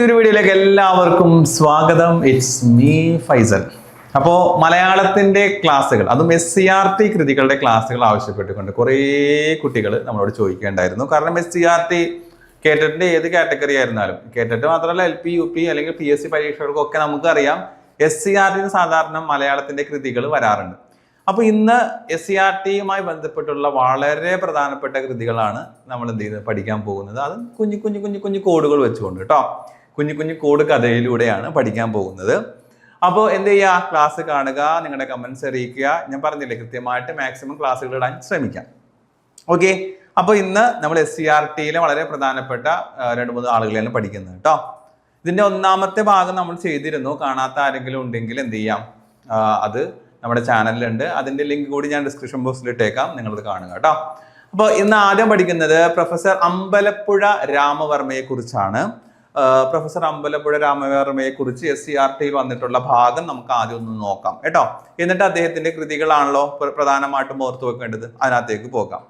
പുതിയൊരു വീഡിയോയിലേക്ക് എല്ലാവർക്കും സ്വാഗതം. It's me Faisal. അപ്പോൾ മലയാളത്തിന്റെ ക്ലാസ്സുകൾ അതും എസ് സി ആർ ടി കൃതികളുടെ ക്ലാസ്സുകൾ ആവശ്യപ്പെട്ടുകൊണ്ട് കുറേ കുട്ടികൾ നമ്മളോട് ചോദിക്കേണ്ടായിരുന്നു. കാരണം എസ് സി ആർ ടി കേട്ടിട്ടിന്റെ ഏത് കാറ്റഗറി ആയിരുന്നാലും. കേട്ടിട്ട് മാത്രമല്ല എൽ പി യു പി അല്ലെങ്കിൽ പി എസ് സി പരീക്ഷകൾക്കൊക്കെ നമുക്കറിയാം എസ് സി ആർ ടിന് സാധാരണ മലയാളത്തിന്റെ കൃതികൾ വരാറുണ്ട്. അപ്പോൾ ഇന്ന് എസ് സി ആർ ടിയുമായി ബന്ധപ്പെട്ടുള്ള വളരെ പ്രധാനപ്പെട്ട കൃതികളാണ് നമ്മൾ എന്ത് ചെയ്യുന്നത്? പഠിക്കാൻ പോകുന്നത്. അത് കുഞ്ഞു കുഞ്ഞു കുഞ്ഞു കുഞ്ഞു കോഡുകൾ വെച്ചുകൊണ്ട് കേട്ടോ കുഞ്ഞു കുഞ്ഞു കോഡ് കഥയിലൂടെയാണ് പഠിക്കാൻ പോകുന്നത്. അപ്പോൾ എന്ത് ചെയ്യുക ക്ലാസ് കാണുക നിങ്ങളുടെ കമൻസ് അറിയിക്കുക. ഞാൻ പറഞ്ഞില്ലേ കൃത്യമായിട്ട് മാക്സിമം ക്ലാസ്സുകൾ ഇടാൻ ശ്രമിക്കാം. ഓക്കെ അപ്പോൾ ഇന്ന് നമ്മൾ എസ് സി ആർ ടിയിലെ വളരെ പ്രധാനപ്പെട്ട രണ്ട് മൂന്ന് ആളുകളെയാണ് പഠിക്കുന്നത് കേട്ടോ. ഇതിന്റെ ഒന്നാമത്തെ ഭാഗം നമ്മൾ ചെയ്തിരുന്നു. കാണാത്ത ആരെങ്കിലും ഉണ്ടെങ്കിൽ എന്ത് ചെയ്യാം? അത് നമ്മുടെ ചാനലിലുണ്ട് അതിന്റെ ലിങ്ക് കൂടി ഞാൻ ഡിസ്ക്രിപ്ഷൻ ബോക്സിൽ ഇട്ടേക്കാം. നിങ്ങളത് കാണുക കേട്ടോ. അപ്പോൾ ഇന്ന് ആദ്യം പഠിക്കുന്നത് പ്രൊഫസർ അമ്പലപ്പുഴ രാമവർമ്മയെ കുറിച്ചാണ് പ്രൊഫസർ അമ്പലപ്പുഴ രാമവർമ്മയെ കുറിച്ച് എസ് സി ആർ ടിയിൽ വന്നിട്ടുള്ള ഭാഗം നമുക്ക് ആദ്യം ഒന്ന് നോക്കാം കേട്ടോ? എന്നിട്ട് അദ്ദേഹത്തിന്റെ കൃതികളാണല്ലോ പ്ര- പ്രധാനമായിട്ടും ഓർത്തു വെക്കേണ്ടത്. അതിനകത്തേക്ക് പോകാം.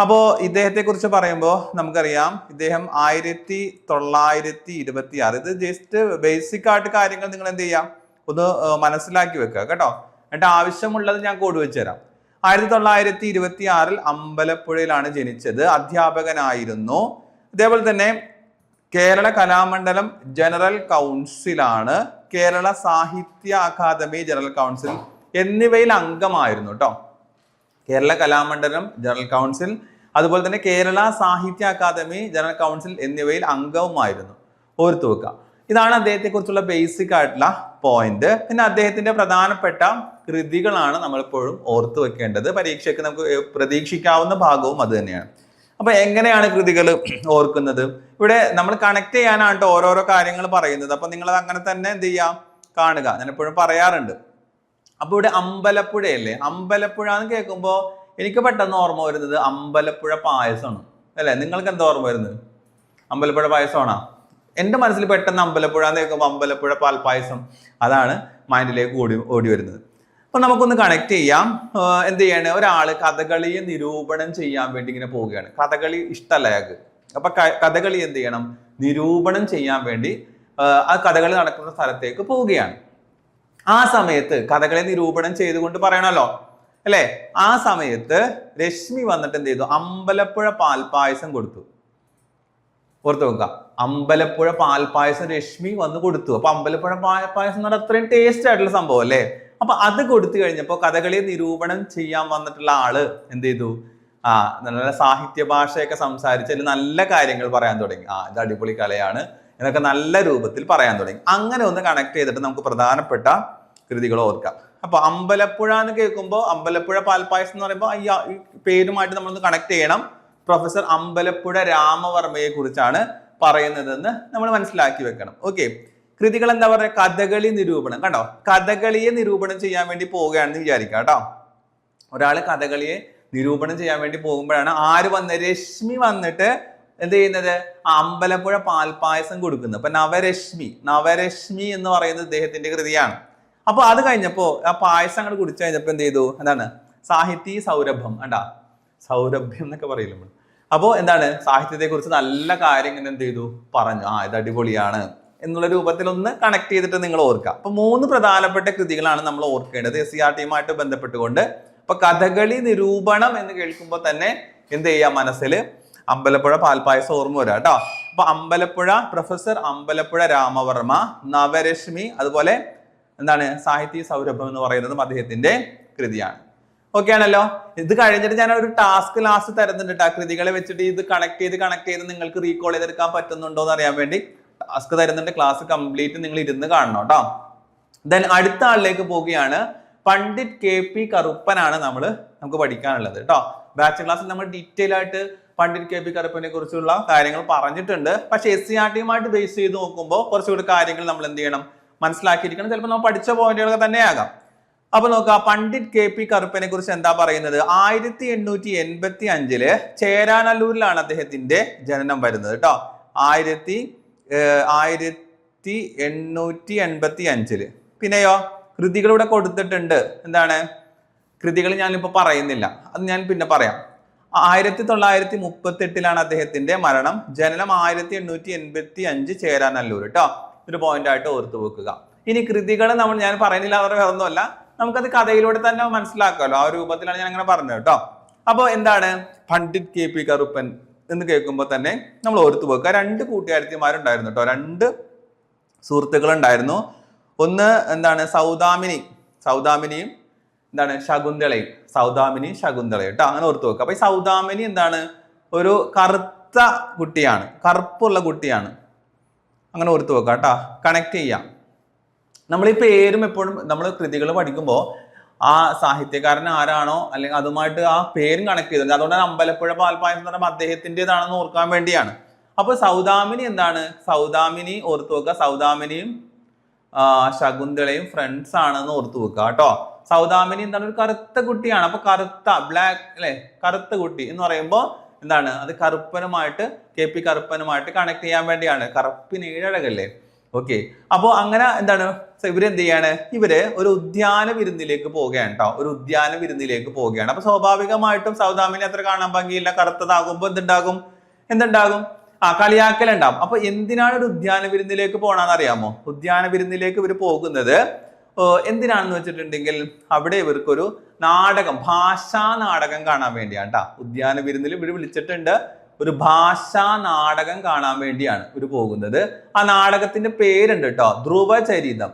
അപ്പോൾ ഇദ്ദേഹത്തെ കുറിച്ച് പറയുമ്പോൾ നമുക്കറിയാം ഇദ്ദേഹം ആയിരത്തി തൊള്ളായിരത്തി ഇരുപത്തി ആറ് ഇത് ജസ്റ്റ് ബേസിക് ആയിട്ട് കാര്യങ്ങൾ നിങ്ങൾ എന്ത് ചെയ്യാം? ഒന്ന് മനസ്സിലാക്കി വെക്കുക കേട്ടോ? എന്നിട്ട് ആവശ്യമുള്ളത് ഞാൻ കോഡ് വെച്ച് തരാം. ആയിരത്തി തൊള്ളായിരത്തി ഇരുപത്തി ആറിൽ അമ്പലപ്പുഴയിലാണ് ജനിച്ചത് അധ്യാപകനായിരുന്നു. അതേപോലെ തന്നെ കേരള കലാമണ്ഡലം ജനറൽ കൗൺസിലാണ് കേരള സാഹിത്യ അക്കാദമി ജനറൽ കൗൺസിൽ എന്നിവയിൽ അംഗമായിരുന്നു കേട്ടോ കേരള കലാമണ്ഡലം ജനറൽ കൗൺസിൽ അതുപോലെ തന്നെ കേരള സാഹിത്യ അക്കാദമി ജനറൽ കൗൺസിൽ എന്നിവയിൽ അംഗവുമായിരുന്നു. ഓർത്തു വെക്കുക ഇതാണ് അദ്ദേഹത്തെക്കുറിച്ചുള്ള ബേസിക് ആയിട്ടുള്ള പോയിന്റ് പിന്നെ അദ്ദേഹത്തിന്റെ പ്രധാനപ്പെട്ട കൃതികളാണ് നമ്മളിപ്പോഴും ഓർത്തു വെക്കേണ്ടത്. പരീക്ഷയ്ക്ക് നമുക്ക് പ്രതീക്ഷിക്കാവുന്ന ഭാഗവും അത് തന്നെയാണ്. അപ്പൊ എങ്ങനെയാണ് കൃതികൾ ഓർക്കുന്നത്? ഇവിടെ നമ്മൾ കണക്ട് ചെയ്യാനാണ് കേട്ടോ ഓരോരോ കാര്യങ്ങൾ പറയുന്നത്. അപ്പൊ നിങ്ങൾ അങ്ങനെ തന്നെ എന്ത് ചെയ്യാം? കാണുക. ഞാൻ എപ്പോഴും പറയാറുണ്ട്. അപ്പൊ ഇവിടെ അമ്പലപ്പുഴയല്ലേ? അമ്പലപ്പുഴ എന്ന് കേൾക്കുമ്പോൾ എനിക്ക് പെട്ടെന്ന് ഓർമ്മ വരുന്നത് അമ്പലപ്പുഴ പായസമാണ്. അല്ലേ? നിങ്ങൾക്ക് എന്താ ഓർമ്മ വരുന്നത്? അമ്പലപ്പുഴ പായസമാണോ? എന്റെ മനസ്സിൽ പെട്ടെന്ന് അമ്പലപ്പുഴ എന്ന് കേൾക്കുമ്പോൾ അമ്പലപ്പുഴ പാൽപ്പായസം അതാണ് മൈൻഡിലേക്ക് ഓടി ഓടി വരുന്നത്. അപ്പൊ നമുക്കൊന്ന് കണക്ട് ചെയ്യാം. എന്ത് ചെയ്യാണ്? ഒരാൾ കഥകളിയെ നിരൂപണം ചെയ്യാൻ വേണ്ടി ഇങ്ങനെ പോവുകയാണ്. കഥകളി ഇഷ്ടമല്ല അയാൾക്ക്. അപ്പൊ കഥകളി എന്ത് ചെയ്യണം? നിരൂപണം ചെയ്യാൻ വേണ്ടി ആ കഥകളി നടക്കുന്ന സ്ഥലത്തേക്ക് പോവുകയാണ്. ആ സമയത്ത് കഥകളെ നിരൂപണം ചെയ്തുകൊണ്ട് പറയണല്ലോ. അല്ലേ? ആ സമയത്ത് രശ്മി വന്നിട്ട് എന്ത് ചെയ്തു? അമ്പലപ്പുഴ പാൽപായസം കൊടുത്തു. ഓർത്ത് നോക്കുക. അമ്പലപ്പുഴ പാൽപായസം രശ്മി വന്ന് കൊടുത്തു. അപ്പൊ അമ്പലപ്പുഴ പാൽപായസം എന്ന് പറഞ്ഞാൽ അത്രയും ടേസ്റ്റ് ആയിട്ടുള്ള സംഭവം അല്ലേ? അപ്പൊ അത് കൊടുത്തു കഴിഞ്ഞപ്പോൾ കഥകളി നിരൂപണം ചെയ്യാൻ വന്നിട്ടുള്ള ആൾ എന്ത് ചെയ്തു? ആ നല്ല സാഹിത്യ ഭാഷയൊക്കെ സംസാരിച്ച് അതിൽ നല്ല കാര്യങ്ങൾ പറയാൻ തുടങ്ങി. ആ ഇത് അടിപൊളി കലയാണ് എന്നൊക്കെ നല്ല രൂപത്തിൽ പറയാൻ തുടങ്ങി. അങ്ങനെ ഒന്ന് കണക്ട് ചെയ്തിട്ട് നമുക്ക് പ്രധാനപ്പെട്ട കൃതികൾ ഓർക്കാം. അപ്പൊ അമ്പലപ്പുഴ എന്ന് കേൾക്കുമ്പോൾ അമ്പലപ്പുഴ പാൽപ്പായസം എന്ന് പറയുമ്പോൾ ഈ പേരുമായിട്ട് നമ്മളൊന്ന് കണക്ട് ചെയ്യണം. പ്രൊഫസർ അമ്പലപ്പുഴ രാമവർമ്മയെ കുറിച്ചാണ് പറയുന്നതെന്ന് നമ്മൾ മനസ്സിലാക്കി വെക്കണം. ഓക്കെ കൃതികൾ എന്താ പറയുക കഥകളി നിരൂപണം. കണ്ടോ? കഥകളിയെ നിരൂപണം ചെയ്യാൻ വേണ്ടി പോവുകയാണെന്ന് വിചാരിക്കുക കേട്ടോ. ഒരാൾ കഥകളിയെ നിരൂപണം ചെയ്യാൻ വേണ്ടി പോകുമ്പോഴാണ് ആര് വന്ന്? രശ്മി വന്നിട്ട് എന്ത് ചെയ്യുന്നത്? അമ്പലപ്പുഴ പാൽപായസം കൊടുക്കുന്നത്. അപ്പൊ നവരശ്മി നവരശ്മി എന്ന് പറയുന്നത് ഇദ്ദേഹത്തിന്റെ കൃതിയാണ്. അപ്പൊ അത് കഴിഞ്ഞപ്പോ ആ പായസം അങ്ങോട്ട് കുടിച്ചു കഴിഞ്ഞപ്പോ എന്ത് ചെയ്തു? എന്താണ്? സാഹിത്യ സൗരഭം കണ്ടാ? സൗരഭ്യം എന്നൊക്കെ പറയില്ല നമ്മൾ അപ്പോൾ എന്താണ്? സാഹിത്യത്തെ കുറിച്ച് നല്ല കാര്യങ്ങൾ എന്ത് ചെയ്തു? പറഞ്ഞു. ആ ഇത് അടിപൊളിയാണ്. എന്നുള്ള രൂപത്തിൽ ഒന്ന് കണക്ട് ചെയ്തിട്ട് നിങ്ങൾ ഓർക്കുക. അപ്പൊ മൂന്ന് പ്രധാനപ്പെട്ട കൃതികളാണ് നമ്മൾ ഓർക്കേണ്ടത്. എസ് സി ആർ ടിയുമായിട്ട് ബന്ധപ്പെട്ടുകൊണ്ട്. അപ്പൊ കഥകളി നിരൂപണം എന്ന് കേൾക്കുമ്പോൾ തന്നെ എന്ത് ചെയ്യാം മനസ്സിൽ? അമ്പലപ്പുഴ പാൽപ്പായസം ഓർമ്മ വരാം കേട്ടോ അപ്പൊ അമ്പലപ്പുഴ പ്രൊഫസർ അമ്പലപ്പുഴ രാമവർമ്മ നവരശ്മി അതുപോലെ എന്താണ്? സാഹിത്യ സൗരഭം എന്ന് പറയുന്നതും അദ്ദേഹത്തിന്റെ കൃതിയാണ്. ഓക്കെ ആണല്ലോ? ഇത് കഴിഞ്ഞിട്ട് ഞാൻ ഒരു ടാസ്ക് ലാസ്റ്റ് തരുന്നുണ്ട്. ആ കൃതികളെ വെച്ചിട്ട് ഇത് കണക്ട് ചെയ്ത് കണക്ട് ചെയ്ത് നിങ്ങൾക്ക് റീകോൾ ചെയ്തെടുക്കാൻ പറ്റുന്നുണ്ടോ എന്ന് അറിയാൻ വേണ്ടി. ടാസ്ക് തരുന്നുണ്ട് ക്ലാസ് കംപ്ലീറ്റ് നിങ്ങൾ ഇരുന്ന് കാണണം കേട്ടോ ദെൻ അടുത്ത ആളിലേക്ക് പോവുകയാണ് പണ്ഡിറ്റ് കെ പി കറുപ്പനാണ് നമ്മൾ നമുക്ക് പഠിക്കാനുള്ളത് കേട്ടോ ബാച്ച് ക്ലാസ്സിൽ നമ്മൾ ഡീറ്റെയിൽ ആയിട്ട് പണ്ഡിറ്റ് കെ പി കറുപ്പനെ കുറിച്ചുള്ള കാര്യങ്ങൾ പറഞ്ഞിട്ടുണ്ട്. പക്ഷെ എസ് സി ആർ ടിയുമായിട്ട് ബേസ് ചെയ്ത് നോക്കുമ്പോൾ കുറച്ചുകൂടി കാര്യങ്ങൾ നമ്മൾ എന്ത് ചെയ്യണം? മനസ്സിലാക്കിയിരിക്കണം. ചിലപ്പോൾ നമ്മൾ പഠിച്ച പോയിന്റുകളൊക്കെ തന്നെയാകാം അപ്പൊ നോക്കുക പണ്ഡിറ്റ് കെ പി കറുപ്പനെ കുറിച്ച് എന്താ പറയുന്നത്? ആയിരത്തി എണ്ണൂറ്റി എൺപത്തി അഞ്ചിൽ ചേരാനല്ലൂരിലാണ് അദ്ദേഹത്തിന്റെ ജനനം വരുന്നത് കേട്ടോ ആയിരത്തി ആയിരത്തി എണ്ണൂറ്റി എൺപത്തി അഞ്ചിൽ. പിന്നെയോ കൃതികളിവിടെ കൊടുത്തിട്ടുണ്ട്. എന്താണ്? കൃതികൾ ഞാനിപ്പോൾ പറയുന്നില്ല. അത് ഞാൻ പിന്നെ പറയാം. ആയിരത്തി തൊള്ളായിരത്തി മുപ്പത്തി എട്ടിലാണ് അദ്ദേഹത്തിന്റെ മരണം. ജനനം ആയിരത്തി എണ്ണൂറ്റി എൺപത്തി അഞ്ച് ചേരാനല്ലൂർ കേട്ടോ ഒരു പോയിന്റ് ആയിട്ട് ഓർത്തു വെക്കുക. ഇനി കൃതികൾ നമ്മൾ ഞാൻ പറയുന്നില്ല അവരുടെ വേറെ ഒന്നുമല്ല നമുക്കത് കഥയിലൂടെ തന്നെ മനസ്സിലാക്കാമല്ലോ ആ രൂപത്തിലാണ് ഞാൻ അങ്ങനെ പറഞ്ഞത് കേട്ടോ അപ്പോൾ എന്താണ്? പണ്ഡിറ്റ് കെ പി കറുപ്പൻ എന്ന് കേൾക്കുമ്പോൾ തന്നെ നമ്മൾ ഓർത്തു വെക്കുക രണ്ട് കൂട്ടുകാരത്തിമാരുണ്ടായിരുന്നു കേട്ടോ. രണ്ട് സുഹൃത്തുക്കൾ ഉണ്ടായിരുന്നു ഒന്ന് എന്താണ്? സൗദാമിനി. സൗദാമിനിയും എന്താണ്? ശകുന്തളയും. സൗദാമിനി ശകുന്തളയും കേട്ടോ. അങ്ങനെ ഓർത്ത് വെക്കുക അപ്പൊ ഈ സൗദാമിനി എന്താണ്? ഒരു കറുത്ത കുട്ടിയാണ്. കറുപ്പുള്ള കുട്ടിയാണ്. അങ്ങനെ ഓർത്ത് വെക്കുക കേട്ടോ. കണക്ട് ചെയ്യാം. നമ്മൾ ഈ പേരും എപ്പോഴും നമ്മൾ കൃതികൾ പഠിക്കുമ്പോൾ ആ സാഹിത്യകാരൻ ആരാണോ അല്ലെങ്കിൽ അതുമായിട്ട് ആ പേരും കണക്ട് ചെയ്തിട്ടുണ്ട്. അതുകൊണ്ടാണ് അമ്പലപ്പുഴ പാൽപ്പായം എന്ന് പറയുമ്പോൾ അദ്ദേഹത്തിന്റെതാണെന്ന് ഓർക്കാൻ വേണ്ടിയാണ്. അപ്പോൾ സൗദാമിനി എന്താണ്? സൗദാമിനി ഓർത്തു വെക്കുക. സൗദാമിനിയും ശകുന്തളയും ഫ്രണ്ട്സ് ആണെന്ന് ഓർത്തു വെക്കുക കേട്ടോ. സൗദാമിനി എന്താണ്? ഒരു കറുത്ത കുട്ടിയാണ്. അപ്പൊ കറുത്ത ബ്ലാക്ക് അല്ലെ? കറുത്ത കുട്ടി എന്ന് പറയുമ്പോൾ എന്താണ്? അത് കറുപ്പനുമായിട്ട് കെ പി കറുപ്പനുമായിട്ട് കണക്ട് ചെയ്യാൻ വേണ്ടിയാണ്. കറുപ്പിന് ഏഴഴകല്ലേ ഓക്കെ അപ്പോൾ അങ്ങനെ എന്താണ്? ഇവരെന്ത് ചെയ്യാണ്? ഇവർ ഒരു ഉദ്യാന വിരുന്നിലേക്ക് പോവുകയാണ് കേട്ടോ ഒരു ഉദ്യാന വിരുന്നിലേക്ക് പോവുകയാണ്. അപ്പൊ സ്വാഭാവികമായിട്ടും സൗദാമിനെ അത്ര കാണാൻ ഭംഗിയില്ല. കറുത്തതാകുമ്പോൾ എന്തുണ്ടാകും? എന്തുണ്ടാകും? ആ കളിയാക്കൽ ഉണ്ടാവും അപ്പൊ എന്തിനാണ് ഒരു ഉദ്യാന വിരുന്നിലേക്ക് പോകണമെന്ന് അറിയാമോ ഉദ്യാന വിരുന്നിലേക്ക് ഇവർ പോകുന്നത് എന്തിനാണെന്ന് വെച്ചിട്ടുണ്ടെങ്കിൽ അവിടെ ഇവർക്കൊരു നാടകം ഭാഷാ നാടകം കാണാൻ വേണ്ടിയാണ് കേട്ടോ ഉദ്യാന വിരുന്നിൽ ഇവർ വിളിച്ചിട്ടുണ്ട്. ഒരു ഭാഷാ നാടകം കാണാൻ വേണ്ടിയാണ് ഇവർ പോകുന്നത്. ആ നാടകത്തിന്റെ പേരുണ്ട് കേട്ടോ. ധ്രുവചരിതം.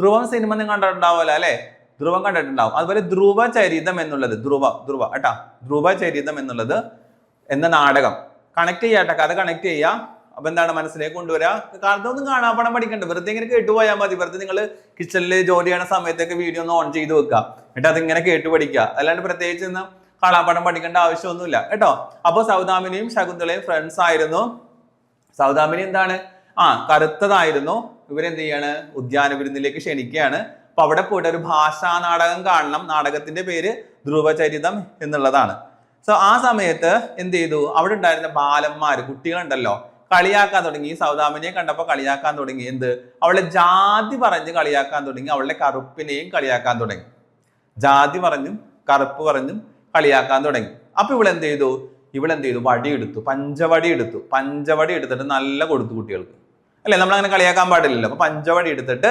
ധ്രുവം സിനിമ നിങ്ങൾ കണ്ടിട്ടുണ്ടാവുമല്ലോ അല്ലെ? ധ്രുവം കണ്ടിട്ടുണ്ടാവും. അതുപോലെ ധ്രുവചരിതം എന്നുള്ളത് ധ്രുവ ധ്രുവ കേട്ടാ. ധ്രുവചരിതം എന്നുള്ളത് എന്ന നാടകം. കണക്ട് ചെയ്യാട്ടെ കഥ കണക്ട് ചെയ്യുക അപ്പൊ എന്താണ് മനസ്സിലേക്ക് കൊണ്ടുവരിക കാണാൻ പണം പഠിക്കണ്ട. വെറുതെ ഇങ്ങനെ കേട്ടുപോയാൽ മതി. വെറുതെ നിങ്ങൾ കിച്ചണിൽ ജോലി ചെയ്യണ സമയത്തൊക്കെ വീഡിയോ ഒന്ന് ഓൺ ചെയ്ത് വെക്കുക. എന്നിട്ട് അതിങ്ങനെ കേട്ട് പഠിക്കുക. അല്ലാണ്ട് പ്രത്യേകിച്ച് കാണാപ്പാടം പഠിക്കേണ്ട ആവശ്യമൊന്നുമില്ല. കേട്ടോ? അപ്പൊ സൗദാമിനിയും ശകുന്തളയും ഫ്രണ്ട്സ് ആയിരുന്നു. സൗദാമിനി എന്താണ്? ആ കറുത്തതായിരുന്നു. ഇവരെന്ത് ചെയ്യാണ്? ഉദ്യാന വിരുന്നിലേക്ക് ക്ഷണിക്കുകയാണ്. അപ്പൊ അവിടെ പോയിട്ട് ഒരു ഭാഷാ നാടകം കാണണം. നാടകത്തിന്റെ പേര് ധ്രുവചരിതം എന്നുള്ളതാണ്. സോ ആ സമയത്ത് എന്ത് ചെയ്തു? അവിടെ ഉണ്ടായിരുന്ന ബാലന്മാര് കുട്ടികളുണ്ടല്ലോ കളിയാക്കാൻ തുടങ്ങി. സൗദാമിനിയെ കണ്ടപ്പോ കളിയാക്കാൻ തുടങ്ങി. എന്ത്? അവളെ ജാതി പറഞ്ഞ് കളിയാക്കാൻ തുടങ്ങി. അവളുടെ കറുപ്പിനെയും കളിയാക്കാൻ തുടങ്ങി. ജാതി പറഞ്ഞും കറുപ്പ് പറഞ്ഞും കളിയാക്കാൻ തുടങ്ങി. അപ്പൊ ഇവളെന്ത് ചെയ്തു ഇവളെന്ത് ചെയ്തു വടി എടുത്തു പഞ്ചവടി എടുത്തു പഞ്ചവടി എടുത്തിട്ട് നല്ല കൊടുത്തു കുട്ടികൾക്ക്. അല്ലെ? നമ്മൾ അങ്ങനെ കളിയാക്കാൻ പാടില്ലല്ലോ. അപ്പൊ പഞ്ചവടി എടുത്തിട്ട്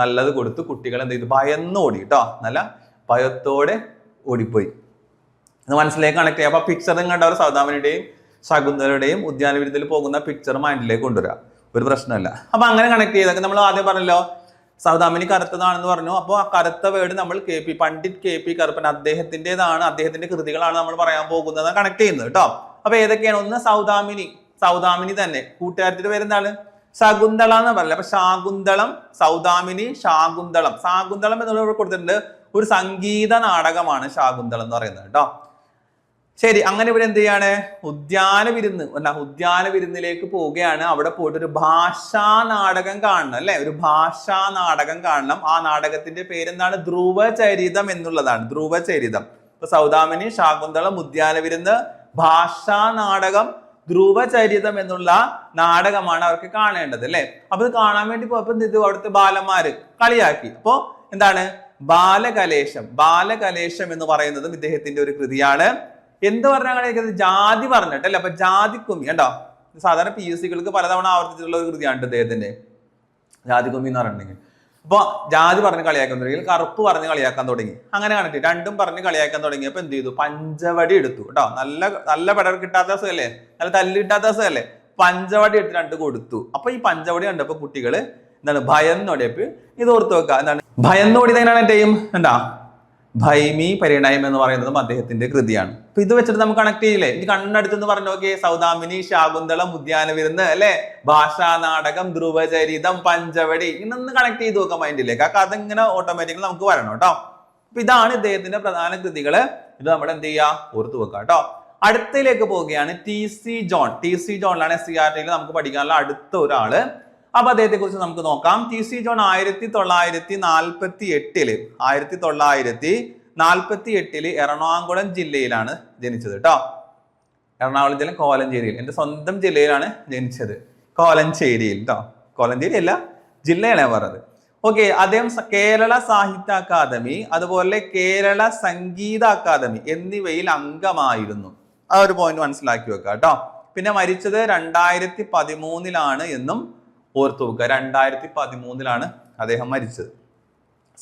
നല്ലത് കൊടുത്തു കുട്ടികൾ എന്ത് ചെയ്തു ഭയന്ന് ഓടി കേട്ടോ നല്ല ഭയത്തോടെ ഓടിപ്പോയി. ഇത് മനസ്സിലേക്ക് കണക്ട് ചെയ്യാം. അപ്പൊ പിക്ചർ കണ്ടവർ സൗദാമനിയുടെയും ശകുന്തലയുടെയും ഉദ്യാന വിരുദ്ധയിൽ പോകുന്ന പിക്ചർ മൈൻഡിലേക്ക് കൊണ്ടുവരാം. ഒരു പ്രശ്നമല്ല. അപ്പൊ അങ്ങനെ കണക്ട് ചെയ്തൊക്കെ നമ്മൾ ആദ്യം പറഞ്ഞല്ലോ. സൗദാമിനി കറുത്തതാണെന്ന് പറഞ്ഞു. അപ്പോൾ ആ കറുത്ത വേർഡ് നമ്മൾ K P Pandit K P Karuppan അദ്ദേഹത്തിന്റെതാണ്. അദ്ദേഹത്തിന്റെ കൃതികളാണ് നമ്മൾ പറയാൻ പോകുന്നത് കണക്ട് ചെയ്യുന്നത് കേട്ടോ അപ്പോൾ ഏതൊക്കെയാണ്? ഒന്ന് സൗദാമിനി. സൗദാമിനി തന്നെ. കൂട്ടുകാരത്തിന്റെ പേരെന്താണ്? ശകുന്തള എന്ന് പറയില്ല. അപ്പൊ ശാകുന്തളം സൗദാമിനി ശാകുന്തളം. ശാകുന്തളം എന്നുള്ള ഇവിടെ കൊടുത്തിട്ടുണ്ട്. ഒരു സംഗീത നാടകമാണ് ശാകുന്തളം എന്ന് പറയുന്നത് കേട്ടോ ശരി അങ്ങനെ ഇവിടെ എന്ത് ചെയ്യാണ്? ഉദ്യാന വിരുന്ന് അല്ല ഉദ്യാന വിരുന്നിലേക്ക് പോവുകയാണ്. അവിടെ പോയിട്ട് ഒരു ഭാഷാ നാടകം കാണണം അല്ലെ? ഒരു ഭാഷാ നാടകം കാണണം. ആ നാടകത്തിന്റെ പേരെന്താണ്? ധ്രുവചരിതം എന്നുള്ളതാണ്. ധ്രുവചരിതം. ഇപ്പൊ സൗദാമിനി ശാകുന്തളം ഉദ്യാന വിരുന്ന് ഭാഷാ നാടകം ധ്രുവചരിതം എന്നുള്ള നാടകമാണ് അവർക്ക് കാണേണ്ടത് അല്ലെ? അപ്പൊ ഇത് കാണാൻ വേണ്ടി പോയപ്പോ ഇത് അവിടുത്തെ ബാലന്മാര് കളിയാക്കി. അപ്പോ എന്താണ്? ബാലകലേശം. ബാലകലേശം എന്ന് പറയുന്നതും ഇദ്ദേഹത്തിന്റെ ഒരു കൃതിയാണ്. എന്ത് പറഞ്ഞാൽ കളിക്കുന്നത് ജാതി പറഞ്ഞിട്ടല്ലേ അപ്പൊ ജാതിക്കുമ്മി കണ്ടോ? സാധാരണ പി എസ് സികൾക്ക് പലതവണ ആവർത്തിച്ചിട്ടുള്ള ഒരു കൃതിയാണ് അദ്ദേഹത്തിന്റെ ജാതിക്കുമ്മി എന്ന് പറഞ്ഞിട്ടുണ്ടെങ്കിൽ. അപ്പൊ ജാതി പറഞ്ഞ് കളിയാക്കാൻ തുടങ്ങി കറുപ്പ് പറഞ്ഞ് കളിയാക്കാൻ തുടങ്ങി. അങ്ങനെ കണ്ടിട്ട് രണ്ടും പറഞ്ഞ് കളിയാക്കാൻ തുടങ്ങിയപ്പോ എന്ത് ചെയ്തു? പഞ്ചവടി എടുത്തു കേട്ടോ? നല്ല നല്ല പടർ കിട്ടാത്ത ദിവസമല്ലേ നല്ല തല്ല് കിട്ടാത്ത ദിവസമല്ലേ പഞ്ചവടി എടുത്ത് രണ്ട് കൊടുത്തു. അപ്പൊ ഈ പഞ്ചവടി കണ്ടപ്പോ കുട്ടികൾ എന്താണ് ഭയം ഭയന്നോടിയപ്പോ ഇത് ഓർത്ത് വെക്കുക. എന്താണ്? ഭയന്നോടിയത് എങ്ങനെയാണ് എന്റെയും? എന്താ ഭൈമി പരിണയം എന്ന് പറയുന്നതും അദ്ദേഹത്തിന്റെ കൃതിയാണ്. അപ്പൊ ഇത് വെച്ചിട്ട് നമുക്ക് കണക്ട് ചെയ്യില്ലേ? ഇനി കണ്ണടുത്തെന്ന് പറഞ്ഞു നോക്കിയേ സൗദാമിനി ശാകുന്തളം ഉദ്യാന വിരുന്ന് അല്ലെ? ഭാഷാ നാടകം ധ്രുവചരിതം പഞ്ചവടി ഇന്നൊന്ന് കണക്ട് ചെയ്ത് നോക്കാം മൈൻഡിലേക്ക് ആ കഥ ഇങ്ങനെ ഓട്ടോമാറ്റിക്കലി നമുക്ക് വരണം കേട്ടോ. അപ്പൊ ഇതാണ് ഇദ്ദേഹത്തിന്റെ പ്രധാന കൃതികൾ. ഇത് നമ്മൾ എന്ത് ചെയ്യാ? ഓർത്തു വെക്കാം കേട്ടോ. അടുത്തയിലേക്ക് പോവുകയാണ് T C John. T C ജോണിലാണ് S C R ടിയിൽ നമുക്ക് പഠിക്കാനുള്ള അടുത്ത ഒരാൾ. അപ്പൊ അദ്ദേഹത്തെ കുറിച്ച് നമുക്ക് നോക്കാം. ടി സി ജോൺ ആയിരത്തി തൊള്ളായിരത്തി നാൽപ്പത്തി എട്ടിൽ ആയിരത്തി തൊള്ളായിരത്തി നാൽപ്പത്തി എട്ടിൽ എറണാകുളം ജില്ലയിലാണ് ജനിച്ചത് കേട്ടോ എറണാകുളം ജില്ല കോലഞ്ചേരിയിൽ എന്റെ സ്വന്തം ജില്ലയിലാണ് ജനിച്ചത്. കോലഞ്ചേരിയിൽ കേട്ടോ കോലഞ്ചേരി അല്ല ജില്ലയാണ് പറഞ്ഞത്. ഓക്കെ അദ്ദേഹം കേരള സാഹിത്യ അക്കാദമി അതുപോലെ കേരള സംഗീത അക്കാദമി എന്നിവയിൽ അംഗമായിരുന്നു. ആ ഒരു പോയിന്റ് മനസ്സിലാക്കി വെക്കുക കേട്ടോ പിന്നെ മരിച്ചത് രണ്ടായിരത്തി പതിമൂന്നിലാണ് എന്നും ഓർത്തു വെക്കുക രണ്ടായിരത്തി പതിമൂന്നിലാണ് അദ്ദേഹം മരിച്ചത്.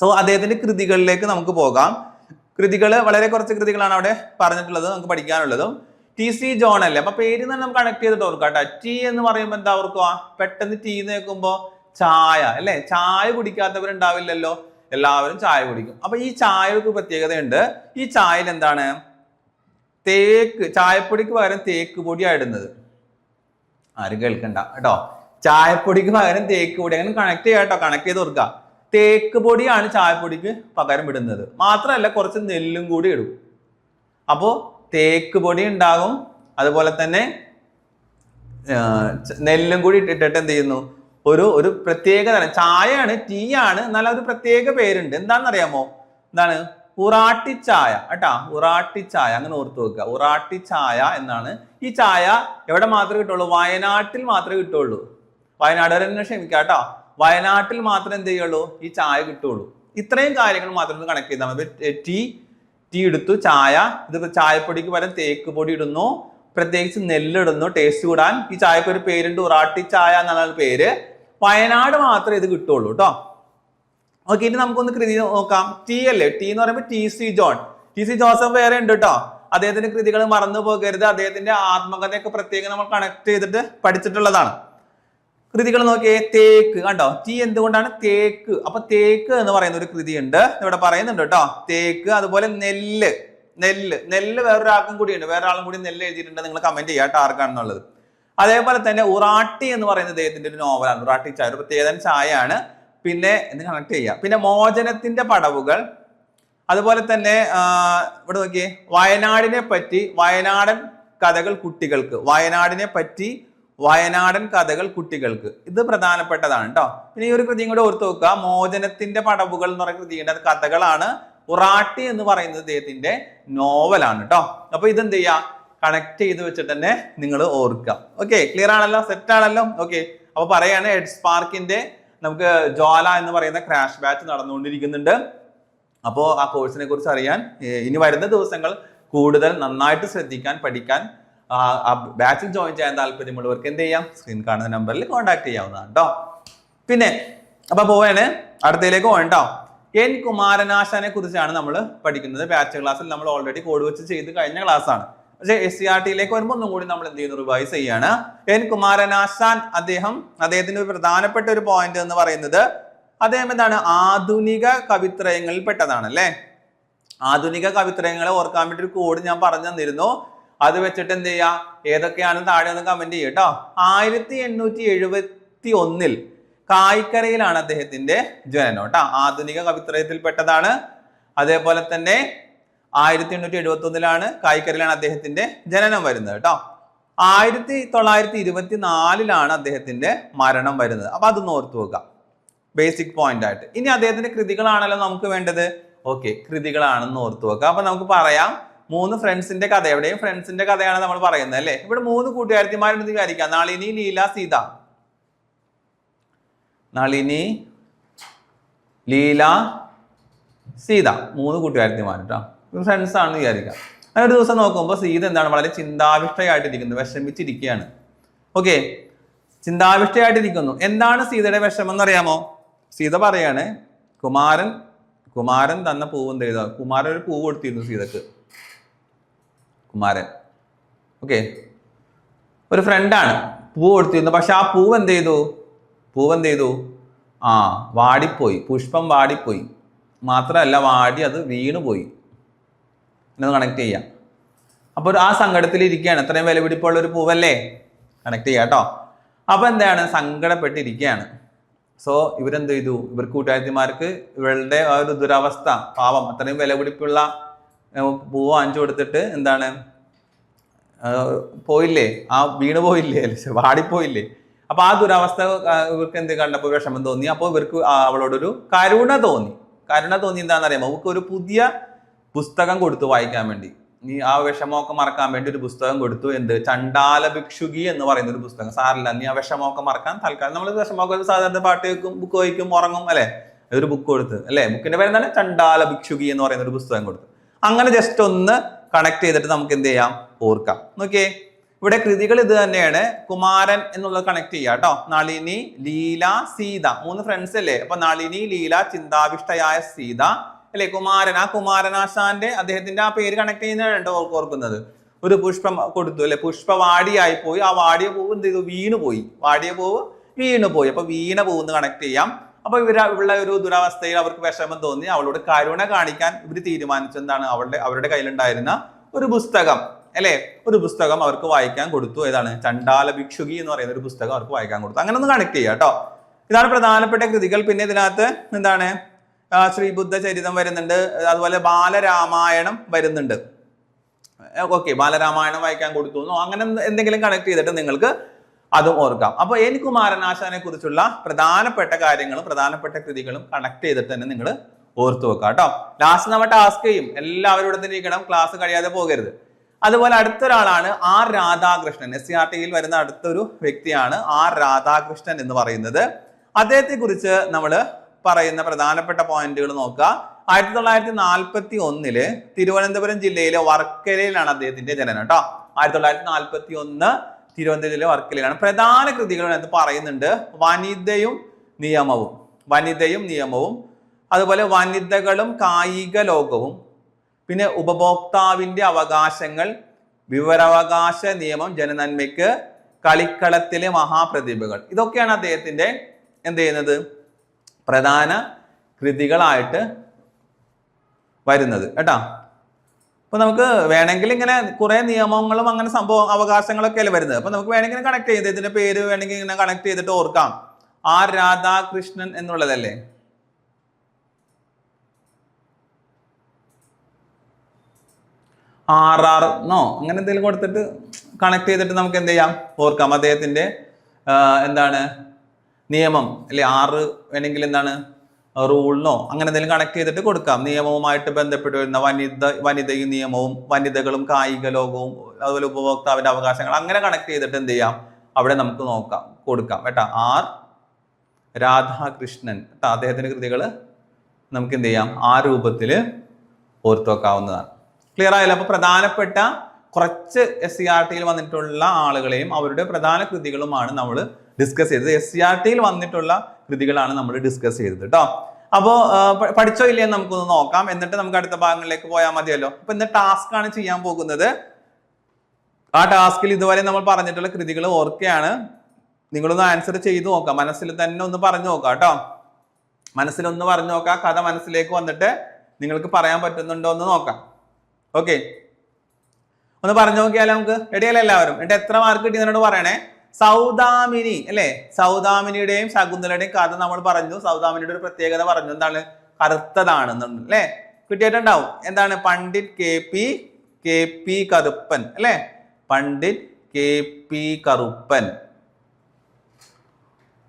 സോ അദ്ദേഹത്തിന്റെ കൃതികളിലേക്ക് നമുക്ക് പോകാം. കൃതികൾ വളരെ കുറച്ച് കൃതികളാണ് അവിടെ പറഞ്ഞിട്ടുള്ളത് നമുക്ക് പഠിക്കാനുള്ളതും. ടി സി ജോൺ അല്ലേ? അപ്പൊ പേര് തന്നെ നമുക്ക് കണക്ട് ചെയ്തിട്ട് ഓർക്കാം കേട്ടോ. ടി എന്ന് പറയുമ്പോൾ എന്താ ഓർക്കുക? പെട്ടെന്ന് ടീ എന്ന് കേൾക്കുമ്പോൾ ചായ അല്ലേ? ചായ കുടിക്കാത്തവരുണ്ടാവില്ലല്ലോ. എല്ലാവരും ചായ കുടിക്കും. അപ്പൊ ഈ ചായക്ക് പ്രത്യേകതയുണ്ട്. ഈ ചായയിൽ എന്താണ്? തേക്ക് ചായപ്പൊടിക്ക് പകരം തേക്ക് പൊടിയാണ് ഇടുന്നത്. ആരും കേൾക്കണ്ട കേട്ടോ. ചായപ്പൊടിക്ക് പകരം തേക്ക് പൊടി. അങ്ങനെ കണക്ട് ചെയ്യാട്ടോ കണക്ട് ചെയ്ത് കൊടുക്കുക തേക്ക് പൊടിയാണ് ചായപ്പൊടിക്ക് പകരം ഇടുന്നത്. മാത്രമല്ല കുറച്ച് നെല്ലും കൂടി ഇടും. അപ്പോൾ തേക്ക് പൊടി ഉണ്ടാകും. അതുപോലെ തന്നെ നെല്ലും കൂടി ഇട്ടിട്ട് എന്ത് ചെയ്യുന്നു? ഒരു ഒരു പ്രത്യേക തരം. ചായയാണ് ടീ ആണ് എന്നാൽ ഒരു പ്രത്യേക പേരുണ്ട്. എന്താണെന്നറിയാമോ? എന്താണ്? ഉറാട്ടി ചായ. കേട്ടാ. ഉറാട്ടി ചായ. അങ്ങനെ ഓർത്ത് വെക്കുക. ഉറാട്ടി ചായ എന്നാണ് ഈ ചായ എവിടെ മാത്രമേ കിട്ടുള്ളൂ? വയനാട്ടിൽ മാത്രമേ കിട്ടുള്ളൂ. വയനാട് തന്നെ ക്ഷമിക്കാം കേട്ടോ. വയനാട്ടിൽ മാത്രം എന്ത് ചെയ്യുള്ളൂ? ഈ ചായ കിട്ടുള്ളൂ ഇത്രയും കാര്യങ്ങൾ മാത്രം ഒന്ന് കണക്ട് ചെയ്താൽ മതി. ടീ ടീ എടുത്തു ചായ. ഇത് ചായപ്പൊടിക്ക് പകരം തേക്ക് പൊടി ഇടുന്നു. പ്രത്യേകിച്ച് നെല്ലിടുന്നു. ടേസ്റ്റ് കൂടാൻ. ഈ ചായക്ക് ഒരു പേരുണ്ട് ഉറാട്ടി ചായ എന്നാണ് പേര്. വയനാട് മാത്രമേ ഇത് കിട്ടുള്ളൂ കേട്ടോ. ഓക്കെ ഇനി നമുക്കൊന്ന് കൃതി നോക്കാം. ടീ അല്ലേ? ടീ എന്ന് പറയുമ്പോൾ T C John. T C Joseph വേറെ ഉണ്ട് കേട്ടോ. അദ്ദേഹത്തിന്റെ കൃതികൾ മറന്നു പോകരുത്. അദ്ദേഹത്തിന്റെ ആത്മകഥയൊക്കെ പ്രത്യേകം നമ്മൾ കണക്ട് ചെയ്തിട്ട് പഠിച്ചിട്ടുള്ളതാണ്. കൃതികൾ നോക്കിയേ തേക്ക്. കണ്ടോ? തീ എന്തുകൊണ്ടാണ് തേക്ക്? അപ്പൊ തേക്ക് എന്ന് പറയുന്ന ഒരു കൃതിയുണ്ട്. ഇവിടെ പറയുന്നുണ്ട് കേട്ടോ. തേക്ക് അതുപോലെ നെല്ല്. നെല്ല്. നെല്ല് വേറൊരാൾക്കും കൂടിയുണ്ട്. വേറെ ആളും കൂടി നെല്ല് എഴുതിയിട്ടുണ്ട്. നിങ്ങൾ കമന്റ് ചെയ്യാം കേട്ടോ ആർക്കാണെന്നുള്ളത്. അതേപോലെ തന്നെ ഉറാട്ടി എന്ന് പറയുന്ന അദ്ദേഹത്തിന്റെ ഒരു നോവലാണ്. ഉറാട്ടി ചായ. ഒരു പ്രത്യേക ചായയാണ്. പിന്നെ എന്ന് കണക്ട് ചെയ്യാം. പിന്നെ മോചനത്തിന്റെ പടവുകൾ. അതുപോലെ തന്നെ ഇവിടെ നോക്കിയേ. വയനാടിനെ പറ്റി വയനാടൻ കഥകൾ കുട്ടികൾക്ക്. വയനാടിനെ പറ്റി വയനാടൻ കഥകൾ കുട്ടികൾക്ക്. ഇത് പ്രധാനപ്പെട്ടതാണ് കേട്ടോ പിന്നെ ഈ ഒരു കൃതിയും കൂടെ ഓർത്ത് നോക്കുക. മോചനത്തിന്റെ പടവുകൾ എന്ന് പറയുന്ന കൃതിയുടെ അത് കഥകളാണ്. ഉറാട്ടി എന്ന് പറയുന്നത് അദ്ദേഹത്തിന്റെ നോവലാണ് കേട്ടോ അപ്പൊ ഇതെന്ത് ചെയ്യാ? കണക്ട് ചെയ്ത് വെച്ചിട്ട് തന്നെ നിങ്ങൾ ഓർക്കുക. ഓക്കെ ക്ലിയർ ആണല്ലോ? സെറ്റ് ആണല്ലോ? ഓക്കെ അപ്പൊ പറയാണ് എഡ് സ്പാർക്കിന്റെ നമുക്ക് ജ്വാല എന്ന് പറയുന്ന ക്രാഷ് ബാച്ച് നടന്നുകൊണ്ടിരിക്കുന്നുണ്ട്. അപ്പോൾ ആ കോഴ്സിനെ കുറിച്ച് അറിയാൻ ഇനി വരുന്ന ദിവസങ്ങൾ കൂടുതൽ നന്നായിട്ട് ശ്രദ്ധിക്കാൻ പഠിക്കാൻ ആ, ബാച്ചിൽ ജോയിൻ ചെയ്യാൻ താല്പര്യമുള്ളവർക്ക് എന്ത് ചെയ്യാം? സ്ക്രീൻ കാണുന്ന നമ്പറിൽ കോൺടാക്ട് ചെയ്യാവുന്നതാണ് കേട്ടോ പിന്നെ അപ്പൊ പോവാണ്. അടുത്തയിലേക്ക് പോകണ്ടോ എൻ കുമാരനാശാനെ കുറിച്ചാണ് നമ്മൾ പഠിക്കുന്നത്. ബാച്ച് ക്ലാസ്സിൽ നമ്മൾ ഓൾറെഡി കോഡ് വെച്ച് ചെയ്ത് കഴിഞ്ഞ ക്ലാസ്സാണ് പക്ഷേ എസ് സി ആർ ടിയിലേക്ക് വരുമ്പോൾ ഒന്നും കൂടി നമ്മൾ എന്ത് ചെയ്യുന്നു? റിവൈസ് ചെയ്യാണ്. എൻ കുമാരനാശാൻ അദ്ദേഹം അദ്ദേഹത്തിന്റെ ഒരു പ്രധാനപ്പെട്ട ഒരു പോയിന്റ് എന്ന് പറയുന്നത് അദ്ദേഹം എന്താണ്? ആധുനിക കവിത്രയങ്ങളിൽ പെട്ടതാണ് അല്ലേ ആധുനിക കവിത്രയങ്ങളെ ഓർക്കാൻ വേണ്ടി ഒരു കോഡ് ഞാൻ പറഞ്ഞു തന്നിരുന്നു. അത് വെച്ചിട്ട് എന്ത് ചെയ്യാ? ഏതൊക്കെയാണ് താഴെ ഒന്ന് കമന്റ് ചെയ്യുക കേട്ടോ ആയിരത്തി എണ്ണൂറ്റി എഴുപത്തി ഒന്നിൽ കായ്ക്കരയിലാണ് അദ്ദേഹത്തിന്റെ ജനനം കേട്ടോ ആധുനിക കവിത്രയത്തിൽപ്പെട്ടതാണ്. അതേപോലെ തന്നെ ആയിരത്തി എണ്ണൂറ്റി എഴുപത്തി ഒന്നിലാണ് കായ്ക്കരയിലാണ് അദ്ദേഹത്തിന്റെ ജനനം വരുന്നത് കേട്ടോ ആയിരത്തി തൊള്ളായിരത്തി ഇരുപത്തി നാലിലാണ് അദ്ദേഹത്തിന്റെ മരണം വരുന്നത്. അപ്പൊ അതൊന്ന് ഓർത്തു വെക്കുക ബേസിക് പോയിന്റ് ആയിട്ട്. ഇനി അദ്ദേഹത്തിന്റെ കൃതികളാണല്ലോ നമുക്ക് വേണ്ടത്. ഓക്കെ കൃതികളാണെന്ന് ഓർത്തു വെക്കുക അപ്പൊ നമുക്ക് പറയാം. മൂന്ന് ഫ്രണ്ട്സിന്റെ കഥ. എവിടെയും ഫ്രണ്ട്സിന്റെ കഥയാണ് നമ്മൾ പറയുന്നത് അല്ലേ? ഇവിടെ മൂന്ന് കൂട്ടുകാരത്തിമാരുണ്ട് വിചാരിക്കാം? നളിനി ലീല സീത. നളിനി ലീല സീത. മൂന്ന് കൂട്ടുകാരത്തിമാർ കേട്ടോ ഫ്രണ്ട്സ് ആണെന്ന് വിചാരിക്കാം. അങ്ങനെ ഒരു ദിവസം നോക്കുമ്പോൾ സീത എന്താണ് വളരെ ചിന്താവിഷ്ടയായിട്ടിരിക്കുന്നത് വിഷമിച്ചിരിക്കുകയാണ്. ഓക്കെ. ചിന്താവിഷ്ടയായിട്ടിരിക്കുന്നു. എന്താണ് സീതയുടെ വിഷമം എന്നറിയാമോ സീത പറയാണ് കുമാരൻ കുമാരൻ തന്ന പൂവ് എന്ത് ചെയ്ത? കുമാരൻ ഒരു പൂവ് കൊടുത്തിരുന്നു സീതക്ക്. കുമാരൻ. ഓക്കെ ഒരു ഫ്രണ്ടാണ് പൂവ് കൊടുത്തിരുന്നു. പക്ഷെ ആ പൂവ് എന്ത് ചെയ്തു? പൂവ് എന്ത് ചെയ്തു? ആ വാടിപ്പോയി. പുഷ്പം വാടിപ്പോയി. മാത്രമല്ല വാടി അത് വീണുപോയി എന്നത് കണക്ട് ചെയ്യാം. അപ്പോൾ ആ സങ്കടത്തിൽ ഇരിക്കുകയാണ്. ഇത്രയും വില പിടിപ്പുള്ള ഒരു പൂവല്ലേ? കണക്ട് ചെയ്യാം കേട്ടോ അപ്പോൾ എന്താണ്? സങ്കടപ്പെട്ടിരിക്കുകയാണ്. സോ ഇവരെന്ത് ചെയ്തു? ഇവർ കൂട്ടുകാരത്തിമാർക്ക് ഇവരുടെ ആ ഒരു ദുരവസ്ഥ പാവം അത്രയും വില ഏർ, പൂവ് വാങ്ങിച്ചു കൊടുത്തിട്ട് എന്താണ്? പോയില്ലേ? ആ വീണ് പോയില്ലേ? വാടിപ്പോയില്ലേ? അപ്പൊ ആ ദുരവസ്ഥ ഇവർക്ക് എന്ത് കണ്ടപ്പോൾ വിഷമം തോന്നി. അപ്പോൾ ഇവർക്ക് അവളോടൊരു കരുണ തോന്നി. കരുണ തോന്നി എന്താണെന്നറിയാമോ? അവർക്ക് ഒരു പുതിയ പുസ്തകം കൊടുത്തു വായിക്കാൻ വേണ്ടി. നീ ആ വിഷമമൊക്കെ മറക്കാൻ വേണ്ടി ഒരു പുസ്തകം കൊടുത്തു. എന്ത്? ചണ്ടാല ഭിക്ഷുകി എന്ന് പറയുന്ന ഒരു പുസ്തകം. സാറില്ല നീ ആ വിഷമമൊക്കെ മറക്കാൻ തൽക്കാലം. നമ്മൾ വിഷമമൊക്കെ സാധാരണ പാട്ട് വയ്ക്കും ബുക്ക് വായിക്കും ഉറങ്ങും അല്ലെ? ഒരു ബുക്ക് കൊടുത്ത് അല്ലെ? ബുക്കിന്റെ പേര് എന്താണ്? ചണ്ടാല ഭിക്ഷുകി എന്ന് പറയുന്ന ഒരു പുസ്തകം കൊടുത്തു. അങ്ങനെ ജസ്റ്റ് ഒന്ന് കണക്ട് ചെയ്തിട്ട് നമുക്ക് എന്ത് ചെയ്യാം? ഓർക്കാം. നോക്കിയേ ഇവിടെ കൃതികൾ ഇത് തന്നെയാണ്. കുമാരൻ എന്നുള്ളത് കണക്ട് ചെയ്യാം കേട്ടോ. നളിനി ലീല സീത. മൂന്ന് ഫ്രണ്ട്സ് അല്ലേ? അപ്പൊ നളിനി ലീല ചിന്താവിഷ്ടയായ സീത. അല്ലെ? കുമാരൻ. ആ കുമാരനാശാന്റെ അദ്ദേഹത്തിന്റെ ആ പേര് കണക്ട് ചെയ്യുന്നതാണ് ഓർക്ക് ഓർക്കുന്നത്. ഒരു പുഷ്പം കൊടുത്തു അല്ലെ? പുഷ്പവാടിയായി പോയി ആ വാടിയ പൂവ് എന്ത് ചെയ്തു? വീണു പോയി വാടിയ പൂവ് വീണു പോയി അപ്പൊ വീണ പൂവ് കണക്ട് ചെയ്യാം. അപ്പൊ ഇവർ ഉള്ള ഒരു ദുരവസ്ഥയിൽ അവർക്ക് വിഷമം തോന്നി. അവളോട് കരുണ കാണിക്കാൻ ഇവർ തീരുമാനിച്ചു എന്താണ് അവളുടെ അവരുടെ കയ്യിലുണ്ടായിരുന്ന ഒരു പുസ്തകം. അല്ലെ? ഒരു പുസ്തകം അവർക്ക് വായിക്കാൻ കൊടുത്തു. ഏതാണ്? ചണ്ടാല ഭിക്ഷുകി എന്ന് പറയുന്ന ഒരു പുസ്തകം അവർക്ക് വായിക്കാൻ കൊടുത്തു. അങ്ങനെ ഒന്ന് കണക്ട് ചെയ്യാം കേട്ടോ. ഇതാണ് പ്രധാനപ്പെട്ട കൃതികൾ. പിന്നെ ഇതിനകത്ത് എന്താണ്? ശ്രീ ശ്രീബുദ്ധ ചരിതം വരുന്നുണ്ട്. അതുപോലെ ബാലരാമായണം വരുന്നുണ്ട്. ഓക്കെ. ബാലരാമായണം വായിക്കാൻ കൊടുത്തു. അങ്ങനെ എന്തെങ്കിലും കണക്ട് ചെയ്തിട്ട് നിങ്ങൾക്ക് അതും ഓർക്കാം. അപ്പോൾ എൻ കുമാരനാശാനെ കുറിച്ചുള്ള പ്രധാനപ്പെട്ട കാര്യങ്ങളും പ്രധാനപ്പെട്ട കൃതികളും കണക്ട് ചെയ്തിട്ട് തന്നെ നിങ്ങൾ ഓർത്തു വെക്കുക കേട്ടോ ലാസ്റ്റ് നമ്മൾ ടാസ്ക് ചെയ്യും എല്ലാവരും ഇവിടെ തന്നെ ഇരിക്കണം ക്ലാസ് കഴിയാതെ പോകരുത്. അതുപോലെ അടുത്തൊരാളാണ് R Radhakrishnan. S C R ടിയിൽ വരുന്ന അടുത്തൊരു വ്യക്തിയാണ് ആർ രാധാകൃഷ്ണൻ എന്ന് പറയുന്നത്. അദ്ദേഹത്തെ കുറിച്ച് നമ്മൾ പറയുന്ന പ്രധാനപ്പെട്ട പോയിന്റുകൾ നോക്കുക ആയിരത്തി തൊള്ളായിരത്തി നാൽപ്പത്തി ഒന്നിൽ തിരുവനന്തപുരം ജില്ലയിലെ വർക്കലയിലാണ് അദ്ദേഹത്തിന്റെ ജനനം കേട്ടോ ആയിരത്തി തൊള്ളായിരത്തി നാൽപ്പത്തി ഒന്ന് തിരുവനന്തപുരം ജില്ലയിലെ വർക്കലയിലാണ്. പ്രധാന കൃതികൾ അതിനകത്ത് പറയുന്നുണ്ട്? വനിതയും നിയമവും. വനിതയും നിയമവും. അതുപോലെ വനിതകളും കായിക ലോകവും. പിന്നെ ഉപഭോക്താവിന്റെ അവകാശങ്ങൾ വിവരാവകാശ നിയമം ജനനന്മയ്ക്ക് കളിക്കളത്തിലെ മഹാപ്രതിഭകൾ. ഇതൊക്കെയാണ് അദ്ദേഹത്തിന്റെ എന്ത് ചെയ്യുന്നത്? പ്രധാന കൃതികളായിട്ട് വരുന്നത്. കേട്ടാ? അപ്പൊ നമുക്ക് വേണമെങ്കിൽ ഇങ്ങനെ കുറെ നിയമങ്ങളും അങ്ങനെ സംഭവം അവകാശങ്ങളൊക്കെ അല്ലേ വരുന്നത്? അപ്പൊ നമുക്ക് വേണമെങ്കിൽ കണക്ട് ചെയ്ത് ഇതിന്റെ പേര് വേണമെങ്കിൽ ഇങ്ങനെ കണക്ട് ചെയ്തിട്ട് ഓർക്കാം. ആർ രാധാകൃഷ്ണൻ എന്നുള്ളതല്ലേ? ആർ ആർ എന്നോ അങ്ങനെ എന്തെങ്കിലും കൊടുത്തിട്ട് കണക്ട് ചെയ്തിട്ട് നമുക്ക് എന്ത് ചെയ്യാം? ഓർക്കാം. അദ്ദേഹത്തിന്റെ എന്താണ്? നിയമം. അല്ലെ ആറ് വേണമെങ്കിൽ എന്താണ്? റൂളിനോ അങ്ങനെ എന്തെങ്കിലും കണക്ട് ചെയ്തിട്ട് കൊടുക്കാം. നിയമവുമായിട്ട് ബന്ധപ്പെട്ട് വരുന്ന വനിത വനിതയും നിയമവും വനിതകളും കായിക ലോകവും അതുപോലെ ഉപഭോക്താവിന്റെ അവകാശങ്ങൾ അങ്ങനെ കണക്ട് ചെയ്തിട്ട് എന്ത് ചെയ്യാം? അവിടെ നമുക്ക് നോക്കാം കൊടുക്കാം കേട്ടോ. ആർ രാധാകൃഷ്ണൻ. കേട്ടോ അദ്ദേഹത്തിന്റെ കൃതികൾ നമുക്ക് എന്ത് ചെയ്യാം? ആ രൂപത്തിൽ ഓർത്തു വെക്കാവുന്നതാണ്. ക്ലിയർ ആയല്ലോ? അപ്പൊ പ്രധാനപ്പെട്ട കുറച്ച് എസ് സി ആർ ടിയിൽ വന്നിട്ടുള്ള ആളുകളെയും അവരുടെ പ്രധാന കൃതികളുമാണ് നമ്മൾ ഡിസ്കസ് ചെയ്തത്. എസ് സി ആർ ടിയിൽ വന്നിട്ടുള്ള കൃതികളാണ് നമ്മൾ ഡിസ്കസ് ചെയ്തത് കേട്ടോ അപ്പോൾ പഠിച്ചോ ഇല്ലേ നമുക്കൊന്ന് നോക്കാം. എന്നിട്ട് നമുക്ക് അടുത്ത ഭാഗങ്ങളിലേക്ക് പോയാൽ മതിയല്ലോ. അപ്പൊ ഇന്ന് ടാസ്ക് ആണ് ചെയ്യാൻ പോകുന്നത്. ആ ടാസ്കിൽ ഇതുവരെ നമ്മൾ പറഞ്ഞിട്ടുള്ള കൃതികൾ ഓർക്കുകയാണ് നിങ്ങളൊന്ന് ആൻസർ ചെയ്തു നോക്കാം. മനസ്സിൽ തന്നെ ഒന്ന് പറഞ്ഞു നോക്കാം കേട്ടോ മനസ്സിലൊന്ന് പറഞ്ഞു നോക്കാം. കഥ മനസ്സിലേക്ക് വന്നിട്ട് നിങ്ങൾക്ക് പറയാൻ പറ്റുന്നുണ്ടോ എന്ന് നോക്കാം. ഓക്കെ ഒന്ന് പറഞ്ഞു നോക്കിയാലോ നമുക്ക്? റെഡിയല്ലേ എല്ലാവരും? എന്നിട്ട് എത്ര മാർക്ക് കിട്ടി എന്നോട് പറയണേ? സൗദാമിനി അല്ലെ? സൗദാമിനിയുടെയും ശകുന്തലയുടെയും കഥ നമ്മൾ പറഞ്ഞു. സൗദാമിനിയുടെ ഒരു പ്രത്യേകത പറഞ്ഞു. എന്താണ്? കറുത്തതാണെന്നുണ്ട് അല്ലെ? കിട്ടിയിട്ടുണ്ടാവും. എന്താണ്? Pandit K P K P Karuppan അല്ലെ? Pandit K P Karuppan.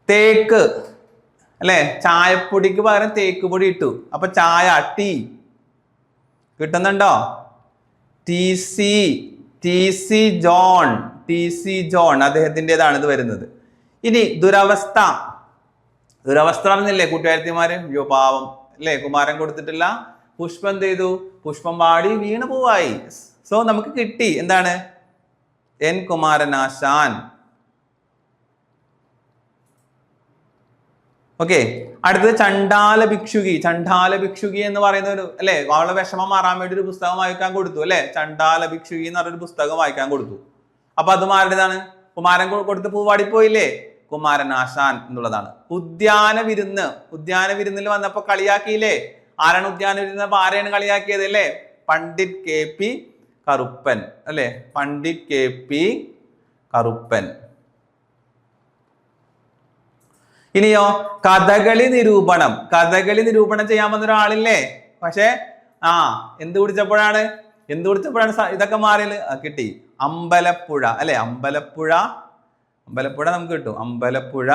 തേക്ക് അല്ലെ? ചായപ്പൊടിക്ക് പകരം തേക്ക് പൊടി ഇട്ടു. അപ്പൊ ചായ ടീ. കിട്ടുന്നുണ്ടോ? T C T C John. T C John അദ്ദേഹത്തിന്റെതാണ് ഇത് വരുന്നത്. ഇനി ദുരവസ്ഥ. ദുരവസ്ഥ പറഞ്ഞില്ലേ കൂട്ടുകാരത്തിമാര് അയ്യോ പാവം. അല്ലേ? കുമാരൻ കൊടുത്തിട്ടില്ല. പുഷ്പം എന്ത് ചെയ്തു. പുഷ്പം വാടി വീണ് പോവായി. സോ നമുക്ക് കിട്ടി. എന്താണ്? എൻ കുമാരനാശാൻ. ഓക്കെ അടുത്തത് ചണ്ടാല ഭിക്ഷുകി. ചണ്ടാല ഭിക്ഷുകി എന്ന് പറയുന്ന ഒരു അല്ലെ? അവളെ വിഷമം മാറാൻ വേണ്ടി ഒരു പുസ്തകം വായിക്കാൻ കൊടുത്തു അല്ലെ? ചണ്ടാല ഭിക്ഷുകി എന്ന് പറഞ്ഞൊരു പുസ്തകം വായിക്കാൻ കൊടുത്തു. അപ്പൊ അത് ആരുടേതാണ് കുമാരൻ കൊടുത്ത് പൂവാടി പോയില്ലേ കുമാരൻ ആശാൻ എന്നുള്ളതാണ്. ഉദ്യാന വിരുന്ന്. ഉദ്യാന വിരുന്നിൽ വന്നപ്പോ കളിയാക്കിയില്ലേ? ആരാണ് ഉദ്യാന വിരുന്ന്? ആരെയാണ് കളിയാക്കിയത് അല്ലേ? Pandit K P Karuppan. അല്ലെ? Pandit K P Karuppan. ഇനിയോ കഥകളി നിരൂപണം. കഥകളി നിരൂപണം ചെയ്യാൻ വന്ന ഒരാളില്ലേ? പക്ഷേ ആ എന്ത് കുടിച്ചപ്പോഴാണ്? എന്ത് കുടിച്ചപ്പോഴാണ് ഇതൊക്കെ മാറിയത്? കിട്ടി. അമ്പലപ്പുഴ. അല്ലെ? അമ്പലപ്പുഴ. അമ്പലപ്പുഴ നമുക്ക് കിട്ടും. അമ്പലപ്പുഴ.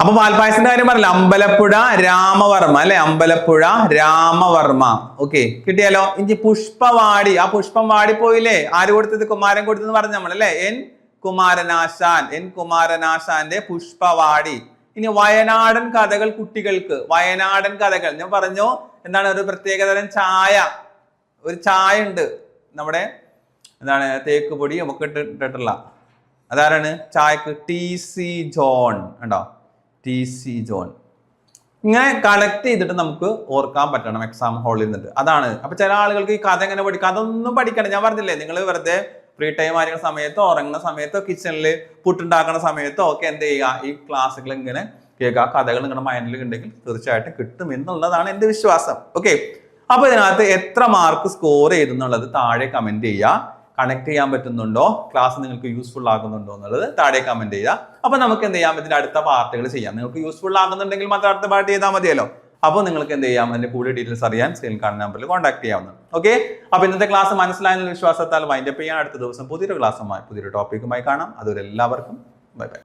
അപ്പൊ പാൽപ്പായസിന്റെ കാര്യം പറഞ്ഞില്ല? അമ്പലപ്പുഴ രാമവർമ്മ. അല്ലെ? അമ്പലപ്പുഴ രാമവർമ്മ. ഓക്കെ. കിട്ടിയാലോ? ഇനി പുഷ്പവാടി. ആ പുഷ്പം വാടി പോയില്ലേ ആര് കൊടുത്തത്? കുമാരൻ കൊടുത്തെന്ന് പറഞ്ഞു നമ്മൾ അല്ലെ? എൻ കുമാരനാശാൻ. എൻ കുമാരനാശാന്റെ പുഷ്പവാടി. ഇനി വയനാടൻ കഥകൾ കുട്ടികൾക്ക്. വയനാടൻ കഥകൾ. ഞാൻ പറഞ്ഞു എന്താണ് ഒരു പ്രത്യേകതരം ചായ? ഒരു ചായ ഉണ്ട് നമ്മുടെ എന്താണ് തേക്ക് പൊടി നമുക്ക് ഇട്ടിട്ടുള്ള. അതാരാണ്? ചായക്ക് ടി സി ജോൺ ഉണ്ടോ? ടി സി ജോൺ ഇങ്ങനെ കളക്ട് ചെയ്തിട്ട് നമുക്ക് ഓർക്കാൻ പറ്റണം എക്സാം ഹാളിൽ നിന്നിട്ട്. അതാണ്. അപ്പൊ ചില ആളുകൾക്ക് ഈ കഥ എങ്ങനെ പഠിക്കും അതൊന്നും പഠിക്കണം ഞാൻ പറഞ്ഞില്ലേ നിങ്ങൾ വെറുതെ ഫ്രീ ടൈം ആയിരിക്കുന്ന സമയത്തോ ഉറങ്ങുന്ന സമയത്തോ കിച്ചണിൽ പുട്ടുണ്ടാക്കുന്ന സമയത്തോ ഒക്കെ എന്ത് ചെയ്യുക? ഈ ക്ലാസ്സുകൾ ഇങ്ങനെ കേൾക്കുക. കഥകൾ നിങ്ങളുടെ മൈൻഡിൽ ഉണ്ടെങ്കിൽ തീർച്ചയായിട്ടും കിട്ടും എന്നുള്ളതാണ് എന്റെ വിശ്വാസം. ഓക്കെ അപ്പൊ ഇതിനകത്ത് എത്ര മാർക്ക് സ്കോർ ചെയ്തു എന്നുള്ളത് താഴെ കമന്റ് ചെയ്യുക. കണക്ട് ചെയ്യാൻ പറ്റുന്നുണ്ടോ? ക്ലാസ് നിങ്ങൾക്ക് യൂസ്ഫുൾ ആകുന്നുണ്ടോ എന്നുള്ളത് താഴെ കമന്റ് ചെയ്യുക. അപ്പൊ നമുക്ക് എന്ത് ചെയ്യാം? ഇതിന്റെ അടുത്ത പാർട്ടുകൾ ചെയ്യാം. നിങ്ങൾക്ക് യൂസ്ഫുൾ ആകുന്നുണ്ടെങ്കിൽ മാത്രം അടുത്ത പാർട്ട് ചെയ്താൽ മതിയല്ലോ. അപ്പോൾ നിങ്ങൾക്ക് എന്ത് ചെയ്യാം? അതിന്റെ കൂടുതൽ ഡീറ്റെയിൽസ് അറിയാൻ സ്ക്രീൻ കാണുന്ന നമ്പറിൽ കോൺടാക്ട് ചെയ്യാവുന്നതാണ്. ഓക്കെ അപ്പൊ ഇന്നത്തെ ക്ലാസ് മനസ്സിലായെന്ന വിശ്വാസത്താൽ വൈൻഡപ്പ് ചെയ്യാൻ അടുത്ത ദിവസം പുതിയൊരു ക്ലാസ്സുമായി പുതിയൊരു ടോപ്പിക്കുമായി കാണാം. അതുവരെ എല്ലാവർക്കും ബൈ ബൈ